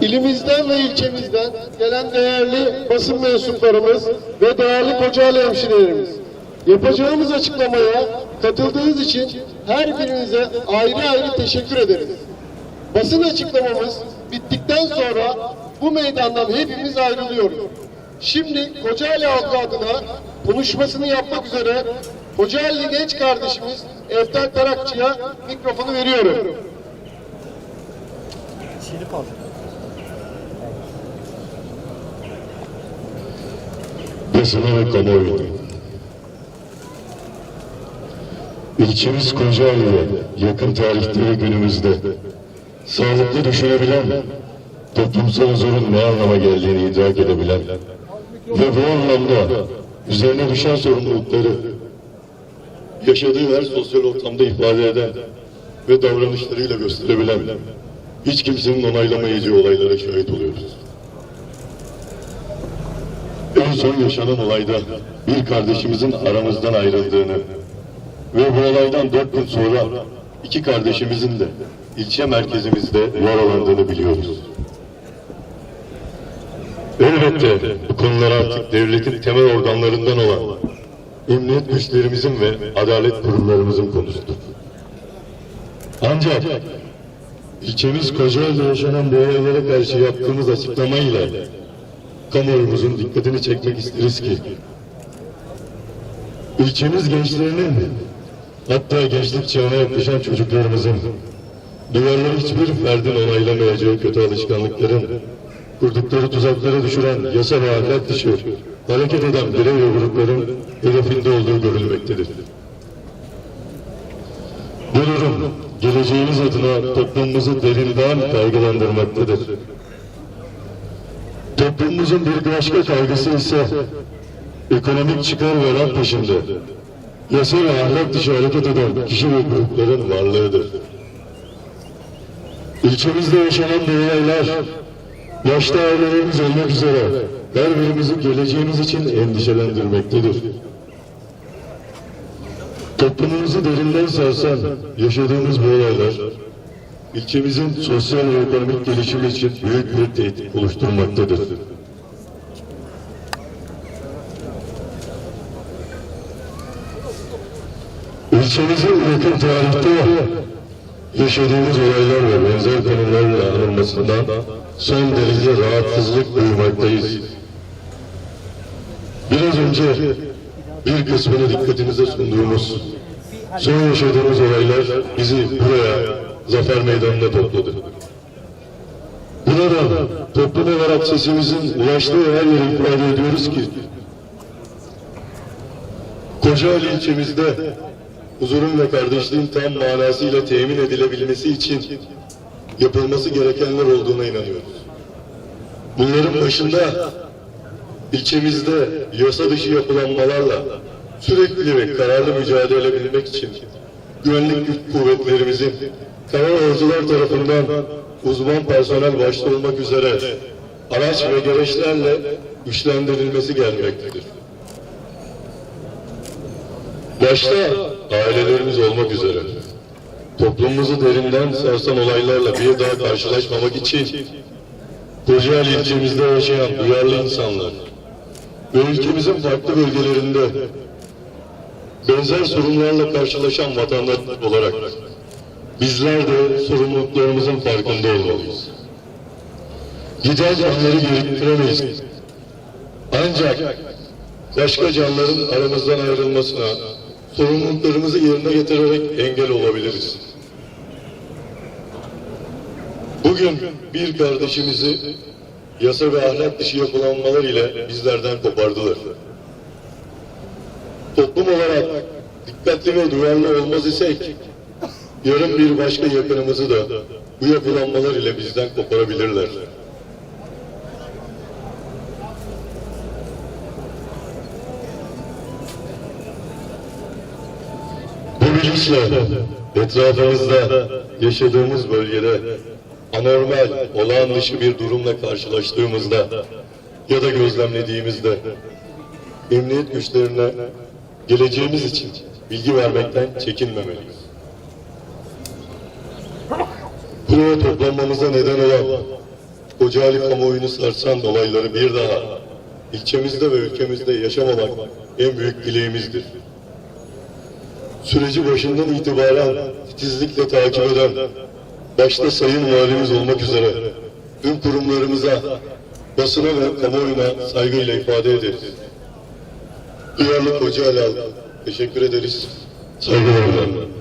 ilimizden ve ilçemizden gelen değerli basın mensuplarımız ve değerli Kocaeli hemşirelerimiz. Yapacağımız açıklamaya katıldığınız için her birinize ayrı ayrı teşekkür ederiz. Basın açıklamamız bittikten sonra bu meydandan hepimiz ayrılıyoruz. Şimdi Kocaeli halkı adına konuşmasını yapmak üzere Kocaeli genç kardeşimiz Eftar Tarakçı'ya mikrofonu veriyorum. Basına ve kamuoyuna. İlçemiz Kocaeli'ye yakın tarihte ve günümüzde sağlıklı düşünebilen, toplumsal huzurun ne anlama geldiğini idrak edebilen ve bu anlamda üzerine düşen sorumlulukları yaşadığı her sosyal ortamda ifade eden ve davranışlarıyla gösterebilen hiç kimsenin onaylamayacağı olaylara şahit oluyoruz. En son yaşanan olayda bir kardeşimizin aramızdan ayrıldığını ve bu olaydan dört gün sonra iki kardeşimizin de ilçe merkezimizde yaralandığını biliyoruz. Elbette bu konular artık devletin temel organlarından olan emniyet güçlerimizin ve adalet kurumlarımızın konusudur. Ancak ilçemiz Kocaeli'de yaşanan bu olaylara karşı yaptığımız açıklamayla kamuoyumuzun dikkatini çekmek isteriz ki ilçemiz gençlerinin hatta gençlik çağına yaklaşan çocuklarımızın duvarları hiçbir ferdin onaylamayacağı kötü alışkanlıkların kurdukları tuzaklara düşüren yasa ve ahlak dışı hareket eden birey ve grupların hedefinde olduğu görülmektedir. Bu durum geleceğimiz adına toplumumuzu derinden kaygılandırmaktadır. Toplumumuzun bir başka kaygısı ise ekonomik çıkar ve rant peşinde yasa ve ahlak dışı hareket eden kişi ve grupların varlığıdır. İlçemizde yaşanan bu olaylar yaşta ailelerimiz olmak üzere her birimizi geleceğimiz için endişelendirmektedir. Toplumumuzu derinden sarsan yaşadığımız bu olaylar ilçemizin sosyal ve ekonomik gelişimi için büyük bir tehdit oluşturmaktadır. İlçemizin yakın tarihte yaşadığımız olaylar ve benzer konularla anılmasından son derece rahatsızlık duymaktayız. Biraz önce bir kısmını dikkatinize sunduğumuz son yaşadığımız olaylar bizi buraya Zafer Meydanı'na topladı. Burada toplum olarak sesimizin ulaştığı her yere ifade ediyoruz ki Kocaeli ilçemizde huzurun ve kardeşliğin tam manasıyla temin edilebilmesi için yapılması gerekenler olduğuna inanıyoruz. Bunların başında ilçemizde yasa dışı yapılanmalarla sürekli ve kararlı mücadele edebilmek için güvenlik güç kuvvetlerimizin karayolcular tarafından uzman personel başta olmak üzere araç ve gereçlerle güçlendirilmesi gelmektedir. Başta ailelerimiz olmak üzere toplumumuzu derinden sarsan olaylarla bir daha karşılaşmamak için Kocaeli ilçemizde yaşayan duyarlı insanlar ve ülkemizin farklı bölgelerinde benzer sorunlarla karşılaşan vatandaşlar olarak bizler de sorumluluklarımızın farkında olmalıyız. Giden canları gerektiremeyiz. Ancak başka canların aramızdan ayrılmasına sorumluluklarımızı yerine getirerek engel olabiliriz. Bugün bir kardeşimizi yasa ve ahlak dışı yapılanmalar ile bizlerden kopardılar. Toplum olarak dikkatli ve duyarlı olmaz isek, yarın bir başka yakınımızı da bu yapılanmalar ile bizden koparabilirler. Bu bilinçle etrafımızda yaşadığımız bölgede anormal, olağan dışı bir durumla karşılaştığımızda ya da gözlemlediğimizde emniyet güçlerine geleceğimiz için bilgi vermekten çekinmemeliyiz. Buraya toplanmamıza neden olan Kocaeli kamuoyunu sarsan olayları bir daha ilçemizde ve ülkemizde yaşamamak en büyük dileğimizdir. Süreci başından itibaren titizlikle takip eden, başta Sayın Valimiz olmak üzere tüm kurumlarımıza, basına ve kamuoyuna saygıyla ifade ederiz. Duyarlı Kocaeli halkı, teşekkür ederiz. Saygılarımla.